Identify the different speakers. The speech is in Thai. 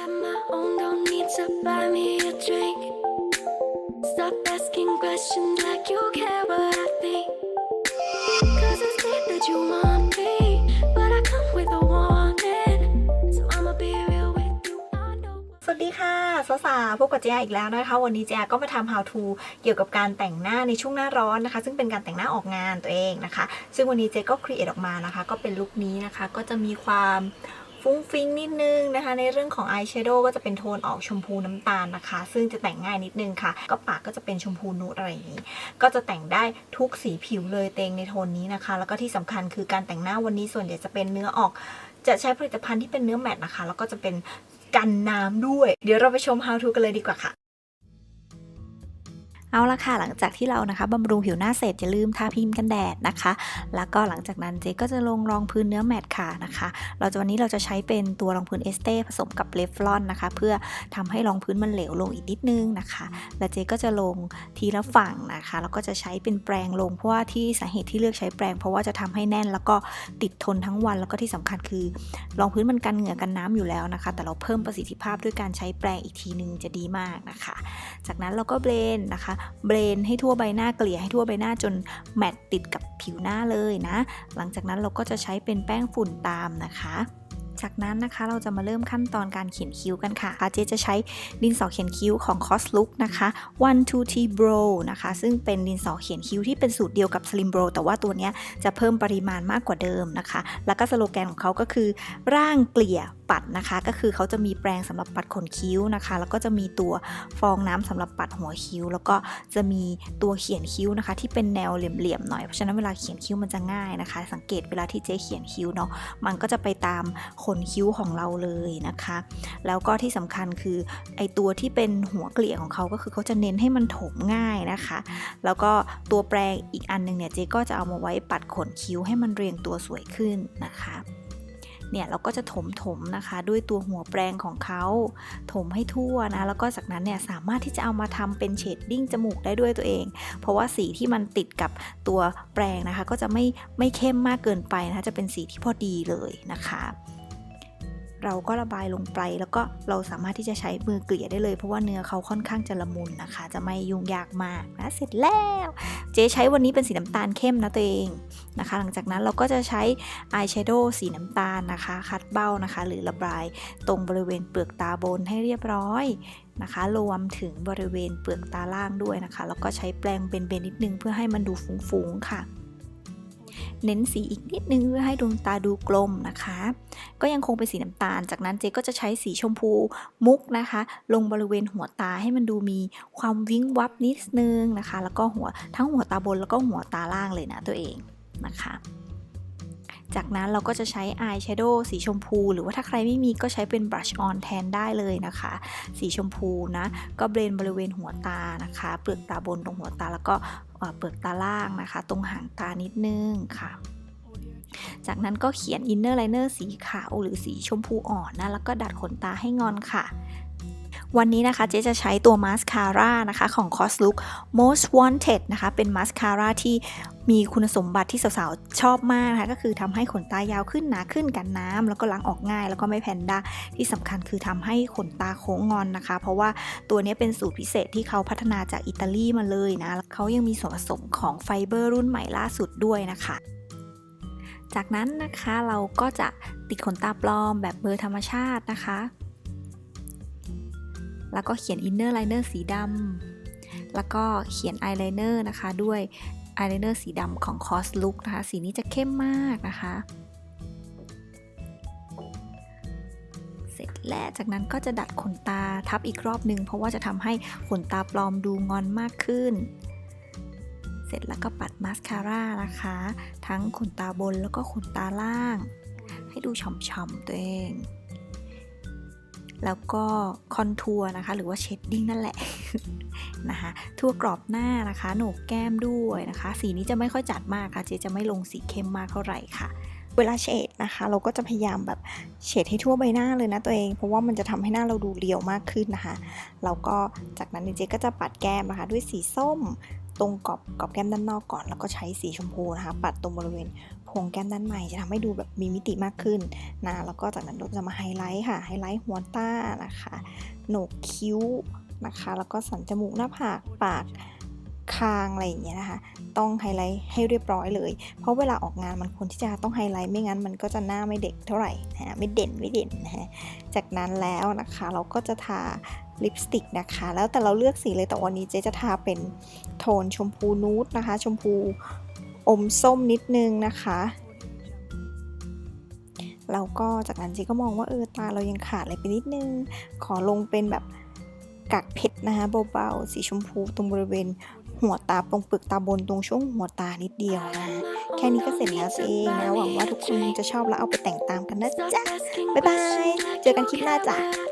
Speaker 1: have my own, don't need to buy me a drink. Stop asking questions like you care what I think. Cause it's me that you want me, but I come with a warning. So I'ma be real with you, I know.
Speaker 2: สวัสดีค่ะสาวๆพบกับเจียอีกแล้วนะคะ วันนี้เจียก็มาทำ how to เกี่ยวกับการแต่งหน้าในช่วงหน้าร้อนนะคะ ซึ่งเป็นการแต่งหน้าออกงานตัวเองนะคะ ซึ่งวันนี้เจก็ครีเอทออกมานะคะ ก็เป็นลุคนี้นะคะ ก็จะมีความ ฟุ้งฟิ้งนิดนึงนะคะ ในเรื่องของอายแชโดว์ก็จะเป็นโทนออกชมพูน้ำตาลนะคะ ซึ่งจะแต่งง่ายนิดนึงค่ะ ก็ปากก็จะเป็นชมพูนูดอะไรอย่างนี้ ก็จะแต่งได้ทุกสีผิวเลยเตงในโทนนี้นะคะ แล้วก็ที่สำคัญคือการแต่งหน้าวันนี้ส่วนใหญ่จะเป็นเนื้อออก จะใช้ผลิตภัณฑ์ที่เป็นเนื้อแมตต์นะคะ แล้วก็จะเป็นกันน้ำด้วย เดี๋ยวเราไปชม how to กันเลยดีกว่าค่ะ เอาละค่ะหลังจากที่เรานะคะบำรุงผิวหน้าเสร็จอย่าลืมทาครีมกันแดดนะคะ แล้วก็หลังจากนั้นเจ๊ก็จะลงรองพื้นเนื้อแมตต์ค่ะนะคะ เราจะวันนี้เราจะใช้เป็นตัวรองพื้นเอสเต้ผสมกับเลฟลอนนะคะ เพื่อทำให้รองพื้นมันเหลวลงอีกนิดนึงนะคะ แล้วเจ๊ก็จะลงทีละฝั่งนะคะ แล้วก็จะใช้เป็นแปรงลงเพราะว่าที่สาเหตุที่เลือกใช้แปรง เพราะว่าจะทำให้แน่นแล้วก็ติดทนทั้งวันแล้วก็ที่สำคัญคือรองพื้นมันกันเหงื่อกันน้ำอยู่แล้วนะคะ แต่เราเพิ่มประสิทธิภาพด้วยการใช้แปรงอีกทีนึงจะดีมากนะคะ จากนั้นเราก็เบลนนะคะเบลนให้ทั่วใบหน้าเกลี่ยให้ทั่วใบหน้าจนแมตต์ติดกับผิวหน้าเลยนะ หลังจากนั้นเราก็จะใช้เป็นแป้งฝุ่นตามนะคะจากนั้นนะคะเราจะมาเริ่มขั้นตอนการเขียนคิ้วกันค่ะเจจะใช้ดินสอเขียนคิ้วของ Cos Look นะคะ one two t bro นะคะ ซึ่งเป็นดินสอเขียนคิ้วที่เป็นสูตรเดียวกับ Slim Bro แต่ว่าตัวนี้จะเพิ่มปริมาณมากกว่าเดิมนะคะ แล้วก็สโลแกนของเขาก็คือ ร่างเกลี่ย ปัดนะคะ ก็คือเขาจะมีแปรงสำหรับปัดขนคิ้วนะคะ แล้วก็จะมีตัวฟองน้ำสำหรับปัดหัวคิ้ว แล้วก็จะมีตัวเขียนคิ้วนะคะ ที่เป็นแนวเหลี่ยมๆหน่อยเพราะฉะนั้นเวลาเขียนคิ้วมันจะง่ายนะคะ สังเกตเวลาที่เจ๊เขียนคิ้วเนาะมันก็จะไปตามขนคิ้วของเราเลยนะคะ แล้วก็ที่สำคัญคือไอตัวที่เป็นหัวเกลี่ยของเขาก็คือเขาจะเน้นให้มันถมง่ายนะคะ แล้วก็ตัวแปรงอีกอันหนึงเนี่ยเจ๊ก็จะเอามาไว้ปัดขนคิ้วให้มันเรียงตัวสวยขึ้นนะคะ เนี่ยเราก็จะถมถมนะคะ ด้วยตัวหัวแปรงของเขา ถมให้ทั่วนะแล้วก็จากนั้นเนี่ยสามารถที่จะเอามาทำเป็นเชดดิ้งจมูกได้ด้วยตัวเอง เพราะว่าสีที่มันติดกับตัวแปรงนะคะ ก็จะไม่ไม่เข้มมากเกินไปนะคะจะเป็นสีที่พอดีเลยนะคะ เราก็ระบายลงไปแล้วก็เราสามารถที่จะใช้มือเกลี่ยได้เลย เพราะว่าเนื้อเขาค่อนข้างจะละมุนนะคะ จะไม่ยุ่งยากมากนะเสร็จแล้ว เจ๊ใช้วันนี้เป็นสีน้ำตาลเข้มนะตัวเองนะคะ หลังจากนั้นเราก็จะใช้อายแชโดว์สีน้ำตาลนะคะ คัดเบ้านะคะ หรือระบายตรงบริเวณเปลือกตาบนให้เรียบร้อยนะคะ รวมถึงบริเวณเปลือกตาล่างด้วยนะคะ แล้วก็ใช้แปรงเบนๆนิดนึงเพื่อให้มันดูฟุ้งๆค่ะ เน้นสีอีกนิดนึงเพื่อให้ดวงตาดูกลมนะคะ ก็ยังคงเป็นสีน้ำตาล จากนั้นเจ๊ก็จะใช้สีชมพูมุกนะคะ ลงบริเวณหัวตาให้มันดูมีความวิ้งวับนิดนึงนะคะ แล้วก็หัวทั้งหัวตาบนแล้วก็หัวตาล่างเลยนะตัวเองนะคะจากนั้นเราก็จะใช้อายแชโดว์สีชมพู หรือว่าถ้าใครไม่มีก็ใช้เป็นบรัชออนแทนได้เลยนะคะ สีชมพูนะ ก็เบลนบริเวณหัวตานะคะ เปลือกตาบนตรงหัวตาแล้วก็เอ่อเปลือกตาล่างนะคะ ตรงหางตานิดนึงค่ะ จากนั้นก็เขียนอินเนอร์ไลเนอร์สีขาวหรือสีชมพูอ่อนนะ แล้วก็ดัดขนตาให้งอนค่ะวันนี้นะคะเจ๊จะใช้ตัวมาสคาร่านะคะของ Cos Look Most Wanted นะคะ เป็นมาสคาร่าที่มีคุณสมบัติที่สาวๆ ชอบมากนะคะ ก็คือทำให้ขนตายาวขึ้นหนาขึ้นกันน้ำแล้วก็ล้างออกง่าย แล้วก็ไม่แพนด้าที่สำคัญคือทำให้ขนตาโค้งงอนนะคะ เพราะว่าตัวนี้เป็นสูตรพิเศษที่เขาพัฒนาจากอิตาลีมาเลยนะเขายังมีส่วนผสมของไฟเบอร์รุ่นใหม่ล่าสุดด้วยนะคะ จากนั้นนะคะเราก็จะติดขนตาปลอมแบบเบอร์ธรรมชาตินะคะ แล้วก็เขียนอินเนอร์ไลเนอร์สีดำแล้วก็เขียนอายไลเนอร์นะคะด้วยอายไลเนอร์สีดำของ Cos Look นะคะ สีนี้จะเข้มมากนะคะ เสร็จแล้วจากนั้นก็จะดัดขนตาทับอีกรอบนึง เพราะว่าจะทำให้ขนตาปลอมดูงอนมากขึ้น เสร็จแล้วก็ปัดมาสคาร่านะคะ ทั้งขนตาบนแล้วก็ขนตาล่าง ให้ดูฉ่ำๆตัวเอง แล้วก็คอนทัวร์นะคะ หรือว่าเชดดิ้งนั่นแหละนะคะทั่วกรอบหน้านะคะโหนกแก้มด้วยนะคะ สีนี้จะไม่ค่อยจัดมากค่ะเจจะไม่ลงสีเข้มมากเท่าไหร่ค่ะ เวลาเฉดนะคะ เราก็จะพยายามแบบเฉดให้ทั่วใบหน้าเลยนะตัวเอง เพราะว่ามันจะทำให้หน้าเราดูเรียวมากขึ้นนะคะแล้วก็จากนั้นเจก็จะปัดแก้มนะคะ ด้วยสีส้ม ตรงกรอบกรอบแก้มด้านนอกก่อน แล้วก็ใช้สีชมพูนะคะ ปัดตรงบริเวณโพรงแก้มด้านในจะทำให้ดูแบบมีมิติมากขึ้นนะแล้วก็จากนั้นเราจะมาไฮไลท์ค่ะไฮไลท์หัวตานะคะโหนกคิ้วนะคะ แล้วก็สันจมูกหน้าผากปาก คางอะไรอย่างเงี้ยนะคะ ต้องไฮไลท์ให้เรียบร้อยเลย เพราะเวลาออกงานมันควรที่จะต้องไฮไลท์ไม่งั้นมันก็จะหน้าไม่เด็กเท่าไหร่นะไม่เด่นไม่เด่นนะฮะจากนั้นแล้วนะคะเราก็จะทาลิปสติกนะคะ แล้วแต่เราเลือกสีเลยแต่วันนี้เจ๊จะทาเป็นโทนชมพูนูดนะคะ ชมพูอมส้มนิดนึงนะคะแล้วก็จากนั้นเจ๊ก็มองว่าเออตาเรายังขาดอะไรไปนิดนึง ขอลงเป็นแบบกากเพชรนะคะเบาๆสีชมพูตรงบริเวณ หัวตาตรงปึกตาบนตรงช่วงหัวตานิดเดียวนะแค่นี้ก็เสร็จแล้วเองนะหวังว่าทุกคนจะชอบแล้วเอาไปแต่งตามกันนะจ๊ะบ๊ายบาย เจอกันคลิปหน้าจ้ะ